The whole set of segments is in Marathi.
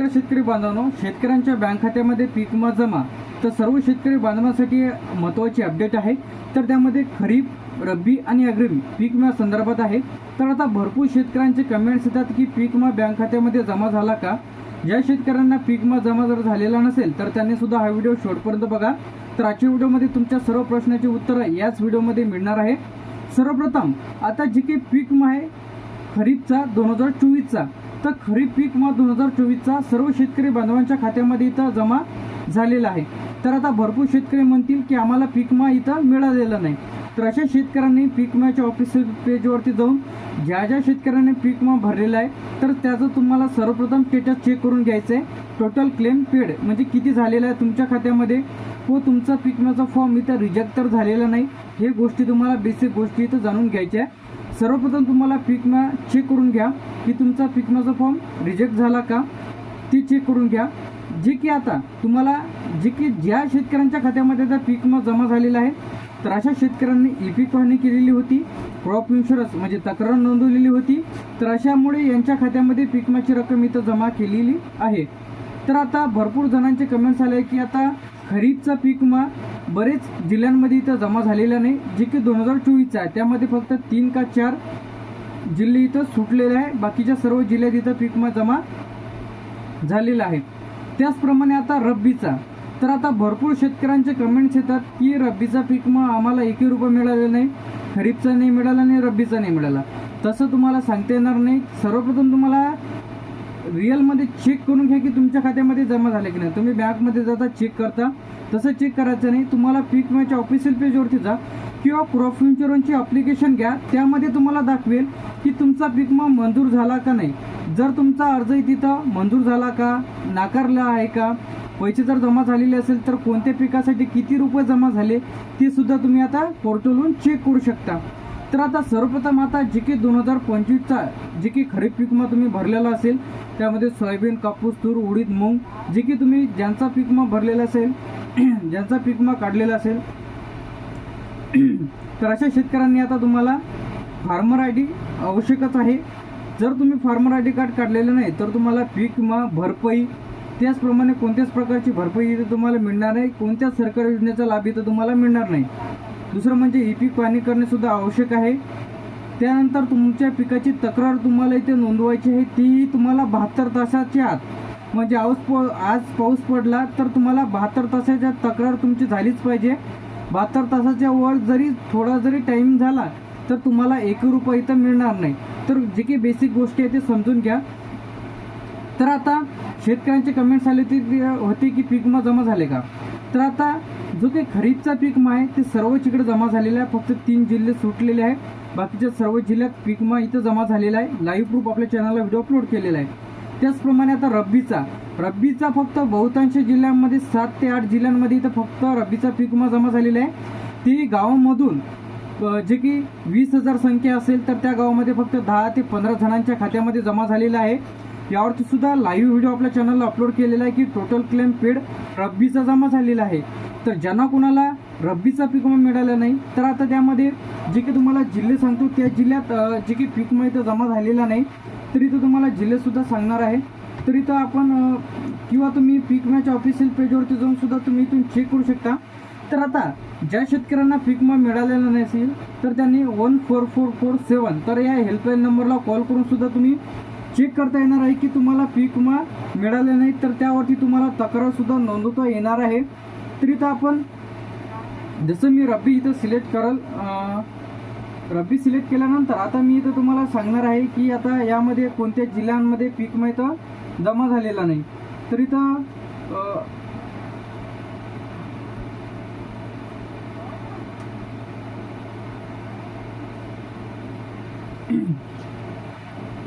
नमस्कार शेतकरी बांधवांनो शेतकऱ्यांच्या बँक खात्यामध्ये पीक विमा जमा. तर सर्व शेतकरी बांधवांसाठी महत्त्वाची अपडेट आहे. तर त्यामध्ये खरीप रब्बी आणि अग्रिम पीक विमा संदर्भात आहे. तर आता भरपूर शेतकऱ्यांचे कमेंट्स येतात की पीक विमा बँक खात्यामध्ये जमा झाला का? ज्या शेतकऱ्यांना पीक विमा जमा जर झालेला नसेल तर त्यांनी सुद्धा हा व्हिडिओ शेवटपर्यंत बघा. तर आजच्या व्हिडिओमध्ये तुमच्या सर्व प्रश्नाची उत्तरं याच व्हिडिओमध्ये मिळणार आहे. सर्वप्रथम आता जे काही पीक विमा आहे खरीपचा दोन हजार चोवीसचा तर खरीप पीक मग दोन हजार चोवीसचा सर्व शेतकरी बांधवांच्या खात्यामध्ये इथं जमा झालेला आहे. तर आता भरपूर शेतकरी म्हणतील की आम्हाला पीक इथं मिळालेला नाही. तर अशा शेतकऱ्यांनी पीक विम्याच्या ऑफिशियल पेजवरती जाऊन ज्या ज्या शेतकऱ्यांनी पीक विमा भरलेला आहे तर त्याचं तुम्हाला सर्वप्रथम स्टेटस चेक करून घ्यायचं आहे. टोटल क्लेम पेड म्हणजे किती झालेलं आहे तुमच्या खात्यामध्ये? व तुमचा पीक विम्याचा फॉर्म इथं रिजेक्ट तर झालेला नाही. हे गोष्टी तुम्हाला बेसिक गोष्टी इथं जाणून घ्यायच्या आहे. सर्वप्रथम तुम्हाला पीक चेक करून घ्या की तुमचा पीक फॉर्म रिजेक्ट झाला का ती चेक करून घ्या. जे की आता तुम्हाला जे की ज्या शेतकऱ्यांच्या खात्यामध्ये आता पीक जमा झालेला आहे तर अशा शेतकऱ्यांनी ई पीक पाहणी केलेली होती क्रॉप इन्शुरन्स म्हणजे तक्रार नोंदवलेली होती तर अशामुळे यांच्या खात्यामध्ये पीक रक्कम इथं जमा केलेली आहे. तर आता भरपूर जणांचे कमेंट्स आले की आता खरीपचा पीक मग बरेच जिल्ह्यांमध्ये इथं जमा झालेला नाही. जे की दोन हजार चोवीसचा आहे. त्यामध्ये फक्त तीन का चार जिल्हे इथं सुटलेले आहे. बाकीच्या सर्व जिल्ह्यात इथं पीक विमा जमा झालेला आहे. त्याचप्रमाणे आता रब्बीचा. तर आता भरपूर शेतकऱ्यांचे कमेंट्स येतात की रब्बीचा पीक विमा आम्हाला एकही रुपये मिळालेला नाही. खरीपचा नाही मिळाला नाही रब्बीचा नाही मिळाला. तसं तुम्हाला सांगता येणार नाही. सर्वप्रथम तुम्हाला रिअलमध्ये चेक करून घ्या की तुमच्या खात्यामध्ये जमा झाले की नाही. तुम्ही बँकमध्ये जाता चेक करता. तसं चेक करायचं नाही. तुम्हाला पीक विम्याच्या ऑफिशियल पेजवरती जा किंवा क्रॉप इन्शुरन्सची अप्लिकेशन घ्या. त्यामध्ये तुम्हाला दाखवेल की तुमचा पीक विमा मंजूर झाला का नाही. जर तुमचा अर्ज तिथं मंजूर झाला का नाकारला आहे का पैसे जर जमा झालेले असेल तर कोणत्या पिकासाठी किती रुपये जमा झाले ते सुद्धा तुम्ही आता पोर्टलवरून चेक करू शकता. तर आता सर्वप्रथम आता जे की दोन हजार पंचवीसचा जे की खरीप पीक विमा तुम्ही भरलेला असेल त्यामध्ये सोयाबीन कापूस तूर उडीद मूग जे की तुम्ही ज्यांचा पीक विमा भरलेला असेल ज्यांचा पीक विमा काढलेला असेल. तर अशा शेतकऱ्यांनी आता तुम्हाला फार्मर आय डी आवश्यकच आहे. जर तुम्ही फार्मर आय डी कार्ड काढलेलं नाही तर तुम्हाला पीक विमा भरपाई त्याचप्रमाणे कोणत्याच प्रकारची भरपाई इथे तुम्हाला मिळणार नाही. कोणत्याच सरकारी योजनेचा लाभ इथं तुम्हाला मिळणार नाही. दुसरं म्हणजे ई पीक पाहणी करणेसुद्धा आवश्यक आहे. त्यानंतर तुमच्या पिकाची तक्रार तुम्हाला इथे नोंदवायची आहे तीही तुम्हाला बहात्तर तासाच्या आत. म्हणजे आऊस प आज पाऊस पडला तर तुम्हाला बहात्तर तासाच्या तक्रार तुमची झालीच पाहिजे. बहात्तर तासाच्या वर जरी थोडा जरी टाईम झाला तर तुम्हाला एक रुपये इथं मिळणार नाही. तर जे काही बेसिक गोष्टी आहे ते समजून घ्या. तर आता शेतकऱ्यांचे कमेंट्स आले होते होते की पीक विमा जमा झाले का? तर आता जो काही खरीपचा पीक विमा आहे ते सर्वच इकडे जमा झालेला आहे. फक्त तीन जिल्हे सुटलेले आहे बाकीच्या सर्व जिल्ह्यात पिकमा इथं जमा झालेला आहे. लाईव्ह प्रूफ आपल्या चॅनलला व्हिडिओ अपलोड केलेला आहे. त्याचप्रमाणे आता रब्बीचा. रब्बीचा फक्त बहुतांश जिल्ह्यांमध्ये सात ते आठ जिल्ह्यांमध्ये इथं फक्त रब्बीचा पीक जमा झालेला आहे. ती गावामधून जे की वीस हजार संख्या असेल तर त्या गावामध्ये फक्त दहा ते पंधरा जणांच्या खात्यामध्ये जमा झालेला आहे. यावरती सुद्धा लाईव्ह व्हिडिओ आपल्या चॅनलला अपलोड केलेला आहे की टोटल क्लेम पेड रब्बीचा जमा झालेला आहे. तर ज्यांना कोणाला रब्बीचा पीक विमा मिळाला नाही. तर आता त्यामध्ये जे की तुम्हाला जिल्हे सांगतो त्या जिल्ह्यात जे की पीक विमा इथं जमा झालेला नाही तर इथं तुम्हाला जिल्हेसुद्धा सांगणार आहे. तर इथं आपण किंवा तुम्ही पीक विम्याच्या ऑफिशियल पेजवरती जाऊन सुद्धा तुम्ही इथून चेक करू शकता. तर आता ज्या शेतकऱ्यांना पीक विमा मिळालेला नसेल तर त्यांनी one four four four seven तर या हेल्पलाईन नंबरला कॉल करून सुद्धा तुम्ही चेक करता येणार आहे की तुम्हाला पीक विमा मिळाला नाही तर त्यावरती तुम्हाला तक्रारसुद्धा नोंदवता येणार आहे. तर इथं आपण जसं मी रब्बी इथं सिलेक्ट करल रब्बी सिलेक्ट केल्यानंतर आता मी इथं तुम्हाला सांगणार आहे की आता यामध्ये कोणत्या जिल्ह्यांमध्ये पीक विमा जमा झालेला नाही. तर इथं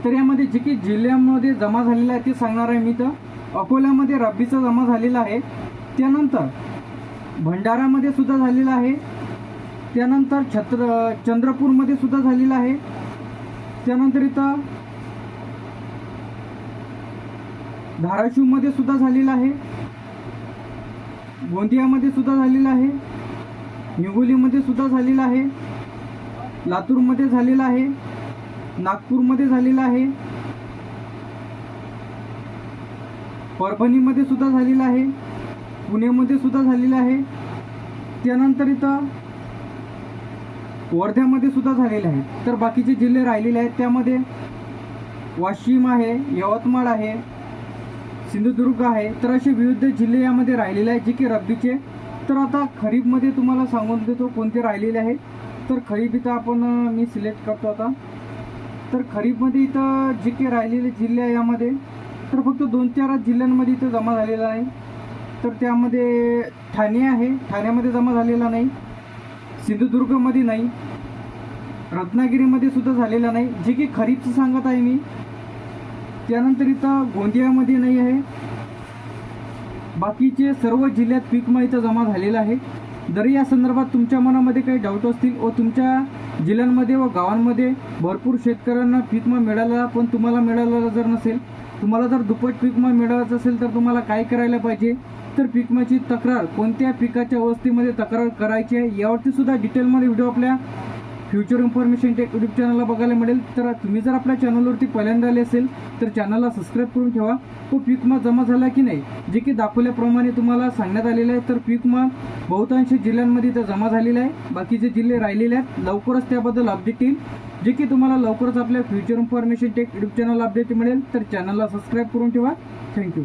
तर यामध्ये जे काही जिल्ह्यामध्ये जमा झालेलं आहे ते सांगणार आहे मी तर अकोल्यामध्ये रब्बीचा जमा झालेला आहे. त्यानंतर भंडारामध्ये सुद्धा झालेला आहे. त्यानंतर छत्र चंद्रपूरमध्ये सुद्धा झालेला आहे. त्यानंतर इथं धाराशिवमध्ये सुद्धा झालेला आहे. गोंदियामध्ये सुद्धा झालेला आहे. हिंगोलीमध्ये सुद्धा झालेला आहे. लातूरमध्ये झालेला आहे. नागपूरमध्ये झालेला आहे. परभणीमध्ये सुद्धा झालेला आहे. पुण्यामध्ये सुद्धा झालेलं आहे. त्यानंतर इथं वर्ध्यामध्ये सुद्धा झालेलं आहे. तर बाकीचे जिल्हे राहिलेले आहेत. त्यामध्ये वाशिम आहे यवतमाळ आहे सिंधुदुर्ग आहे. तर असे विविध जिल्हे यामध्ये राहिलेले आहेत जे की रब्बीचे. तर आता खरीपमध्ये तुम्हाला सांगून देतो कोणते राहिलेले आहेत तर खरीप इथं आपण मी सिलेक्ट करतो आता. तर खरीपमध्ये इथं जे काही राहिलेले जिल्हे आहे यामध्ये तर फक्त दोन चार जिल्ह्यांमध्ये इथं जमा झालेला आहे. तर त्यामध्ये ठाणे आहे. ठाण्यामध्ये जमा झालेला नाही. सिंधुदुर्गमध्ये नाही. रत्नागिरीमध्ये सुद्धा झालेला नाही. जे की खरीपचं सांगत आहे मी. त्यानंतर इथं गोंदियामध्ये नाही आहे. बाकीचे सर्व जिल्ह्यात पीकमा इथं जमा झालेला आहे. जरी या संदर्भात तुमच्या मनामध्ये काही डाऊट असतील व तुमच्या जिल्ह्यांमध्ये व गावांमध्ये भरपूर शेतकऱ्यांना पीकमा मिळाला पण तुम्हाला मिळालेला जर नसेल तुम्हाला जर दुप्पट पीक मिळवायचं असेल तर तुम्हाला काय करायला पाहिजे? तर पीक विम्याची तक्रार कोणत्या पिकाच्या अवस्थेमध्ये तक्रार करायची आहे यावरती सुद्धा डिटेलमध्ये व्हिडिओ आपल्या फ्युचर इन्फॉर्मेशन टेक यूट्यूब चॅनलला बघायला मिळेल. तर तुम्ही जर आपल्या चॅनलवरती पहिल्यांदा आले असेल तर चॅनलला सबस्क्राईब करून ठेवा. तो पीक विमा जमा झाला की नाही जे की दाखवल्याप्रमाणे तुम्हाला सांगण्यात आलेलं आहे. तर पीक विमा बहुतांश जिल्ह्यांमध्ये इथं जमा झालेला आहे. बाकीचे जिल्हे राहिलेले आहेत लवकरच त्याबद्दल अपडेट येईल. जे की तुम्हाला लवकरच आपल्या future information tech YouTube channel update मिळेल. तर चॅनलला सबस्क्राईब करून ठेवा. थँक्यू.